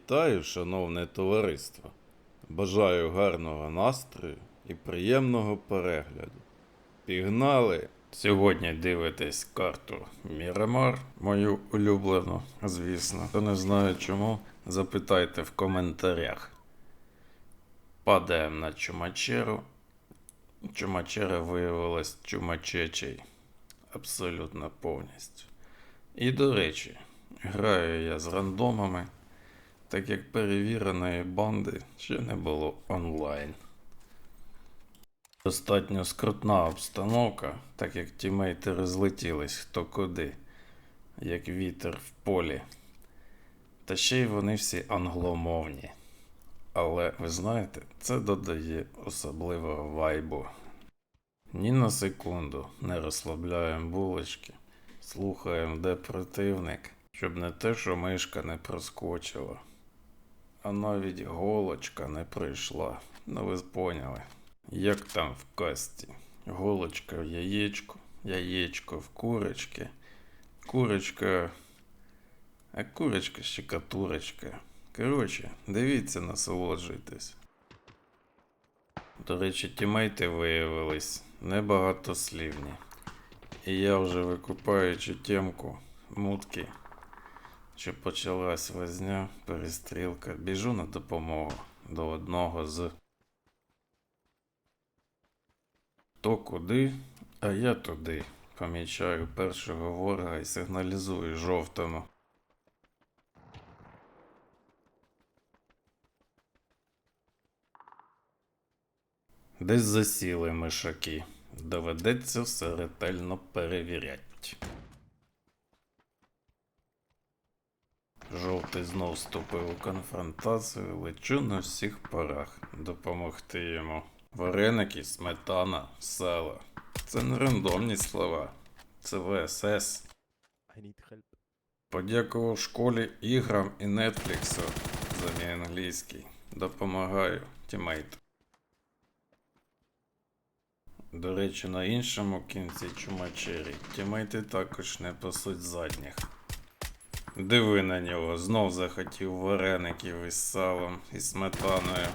Вітаю, шановне товариство. Бажаю гарного настрою і приємного перегляду. Пігнали! Сьогодні дивитесь карту Мірамар, мою улюблену, звісно. Хто не знає чому, запитайте в коментарях. Падаємо на чумачеру. Чумачера виявилась чумачечей. Абсолютно повністю. І до речі, граю я з рандомами, так як перевіреної банди ще не було онлайн. Достатньо скрутна обстановка, так як тімейти розлетілись хто куди, як вітер в полі. Та ще й вони всі англомовні. Але ви знаєте, це додає особливого вайбу. Ні на секунду не розслабляємо булочки, слухаємо, де противник, щоб не те, що мишка не проскочила, а навіть голочка не прийшла. Ну ви поняли. Як там в касті? Голочка в яєчку, яєчко в курочки, курочка. А курочка ще катурочка. Коротше, дивіться, насолоджуйтесь. До речі, тімейти виявились небагатослівні. І я вже викупаючи темку мутки, що почалась возня, перестрілка, біжу на допомогу до одного з. То куди, а я туди. Помічаю першого ворога і сигналізую жовтому. Десь засіли мишаки. Доведеться все ретельно перевірять. Жовтий знов вступив у конфронтацію, лечу на всіх парах допомогти йому. Вареники, сметана, сало. Це не рандомні слова. Це ВСС. Подякував школі іграм і Нетфліксу за мій англійський. Допомагаю, тімейт. До речі, на іншому кінці чумачері тімейти також не пасуть задніх. Диви на нього, знов захотів вареників із салом і сметаною.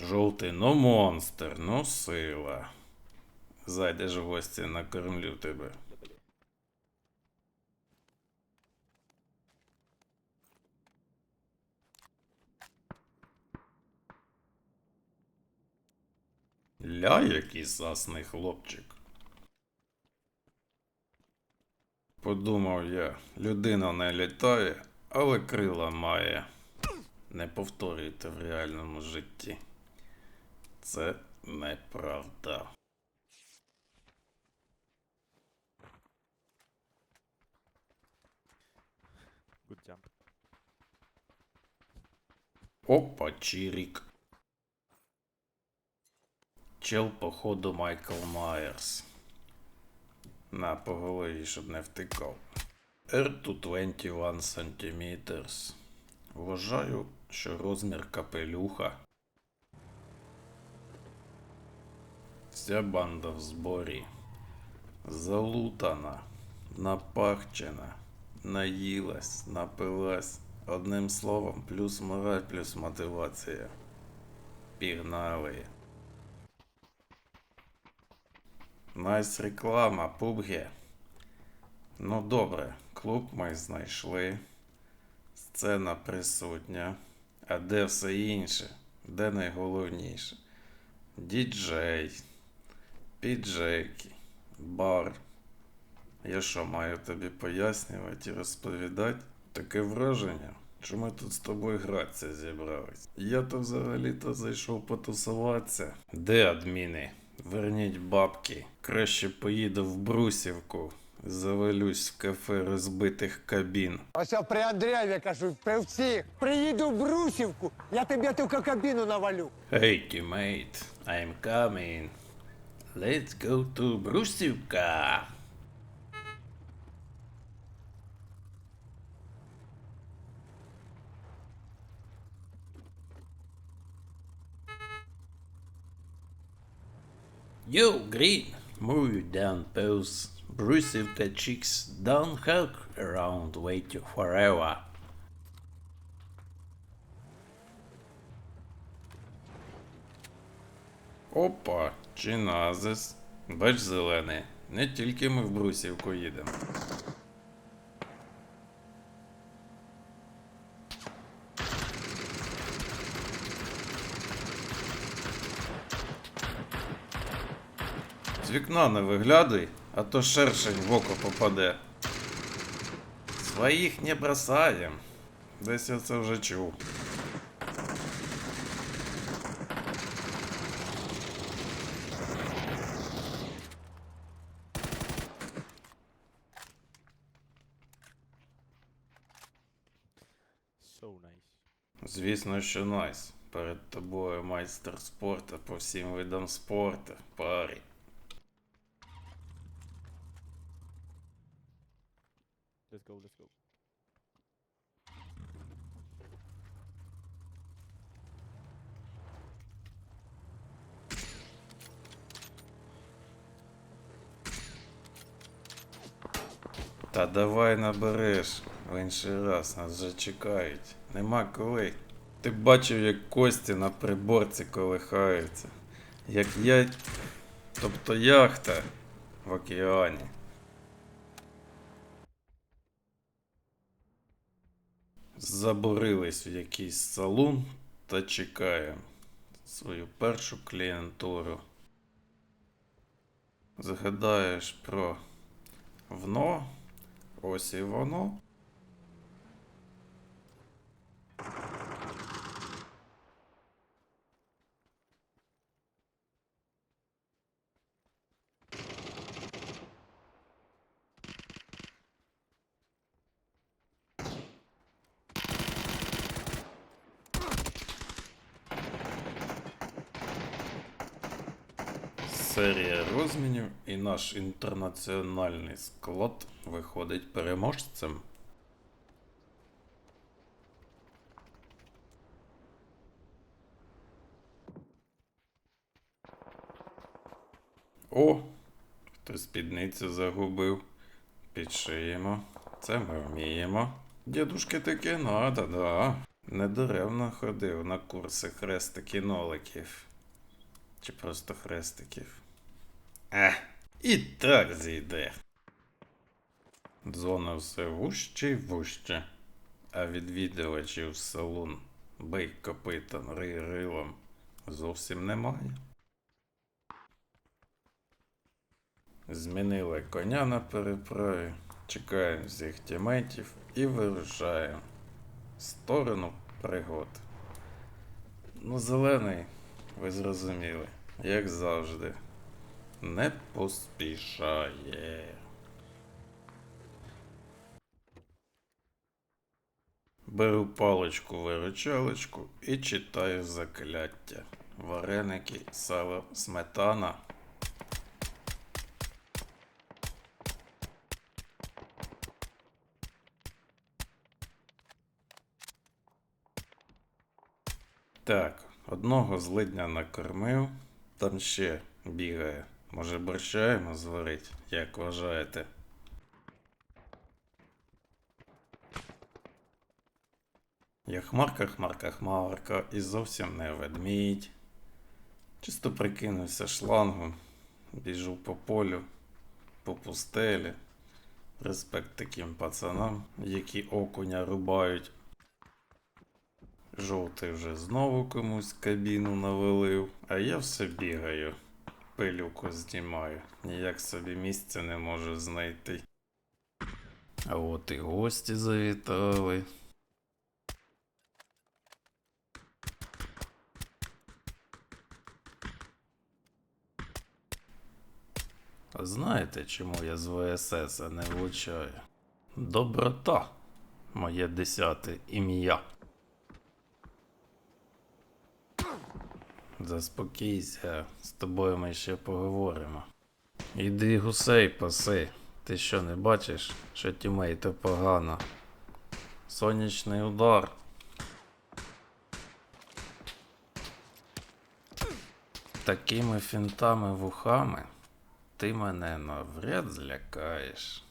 Жовтий, ну монстр, ну сила. Зайдеш в гості, накормлю тебе. Ля, який сасний хлопчик. Подумав я, людина не літає, але крила має. Не повторюйте в реальному житті. Це неправда. Опа, чирік. Чел, походу, Майкл Майерс. На по голові, щоб не втикав. R221 cm. Вважаю, що розмір капелюха. Вся банда в зборі. Залутана, напахчена, наїлась, напилась. Одним словом, плюс мораль, плюс мотивація. Пігнали. Найс реклама, пубге. Ну добре, клуб ми знайшли. Сцена присутня. А де все інше? Де найголовніше? Діджей, піджейки, бар. Я що, маю тобі пояснювати і розповідати? Таке враження, що ми тут з тобою гратися зібрались. Я то взагалі-то зайшов потусуватися. Де адміни? Верніть бабки. Краще поїду в Брусівку. Завалюсь в кафе розбитих кабін. Ось я при Андрієві кажу, при всіх. Приїду в Брусівку, я тобі тільки кабіну навалю. Hey, teammate, I'm coming. Let's go to Брусівка. Yo, Green, move you down, pose. Брусівка chicks, don't hug around, wait you forever. Опа, чиназис. Бач зелений. Не тільки ми в Брусівку їдемо. Вікна не виглядай, а то шершень в око попаде. Своїх не бросаєм. Десь я це вже чув. So nice. Звісно, що найс. Перед тобою майстер спорту по всім видам спорту, парі. Let's go, let's go. Та давай набереш. В інший раз нас вже чекають. Нема коли. Ти бачив, як кості на приборці колихаються. Як я. Тобто яхта в океані. Забурились в якийсь салон та чекаємо свою першу клієнтуру. Згадаєш про вно, ось і воно. Серія розмінів і наш інтернаціональний склад виходить переможцем. О, хтось спідницю загубив. Підшиємо. Це ми вміємо. Дідушки таки надо, да. Недаремно ходив на курси хрестики-ноликів. Чи просто хрестиків. Ех, і так зійде. Зона все вужче й вужче, а відвідувачів салон бий копитом рий рилом зовсім немає. Змінили коня на переправі, чекаємо всіх тіметів і вирушаємо в сторону пригод. Ну, зелений, ви зрозуміли, як завжди, не поспішає. Беру паличку виручалочку і читаю закляття. Вареники, сало, сметана. Так, одного злидня накормив, там ще бігає. Може борща йому зварить, як вважаєте? Я хмарка, хмарка, хмарка і зовсім не ведмідь. Чисто прикинувся шлангом, біжу по полю, по пустелі. Респект таким пацанам, які окуня рубають. Жовтий вже знову комусь кабіну навалив, а я все бігаю, пилюку знімаю, ніяк собі місця не можу знайти. А от і гості завітали. Знаєте, чому я з ВСС не влучаю? Доброта, моє десяте ім'я. Заспокійся, з тобою ми ще поговоримо. Іди гусей паси. Ти що не бачиш, що тімейте погано? Сонячний удар. Такими фінтами вухами ти мене навряд злякаєш.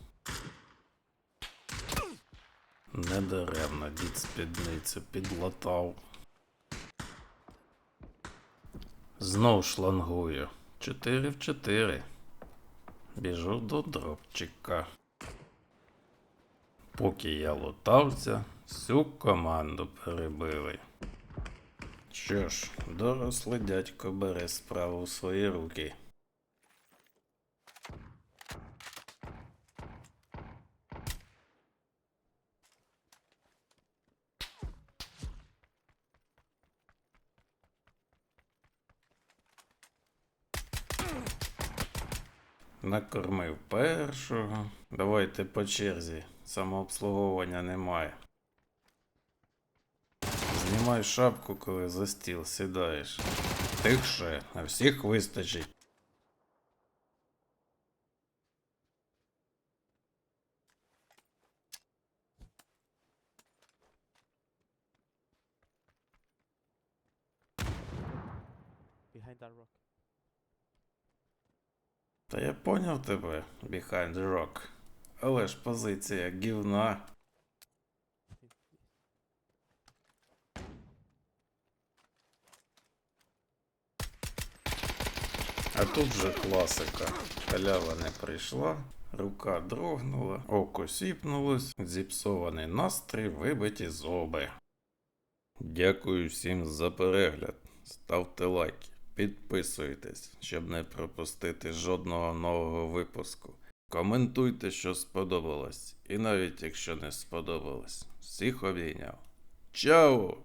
Недаремно дід спідницю підлатав. Знов шлангую. Чотири в чотири. Біжу до дропчика. Поки я лутався, всю команду перебили. Що ж, дорослий дядько бере справу в свої руки. Накормив першого. Давайте по черзі. Самообслуговування немає. Знімай шапку, коли за стіл сідаєш. Тихше, на всіх вистачить. Та я поняв тебе, behind rock. Але ж позиція гівна. А тут же класика. Халява не прийшла, рука дрогнула, око сіпнулось, зіпсований настрій, вибиті зуби. Дякую всім за перегляд. Ставте лайки, підписуйтесь, щоб не пропустити жодного нового випуску. Коментуйте, що сподобалось, і навіть якщо не сподобалось, всіх обійняв. Чао!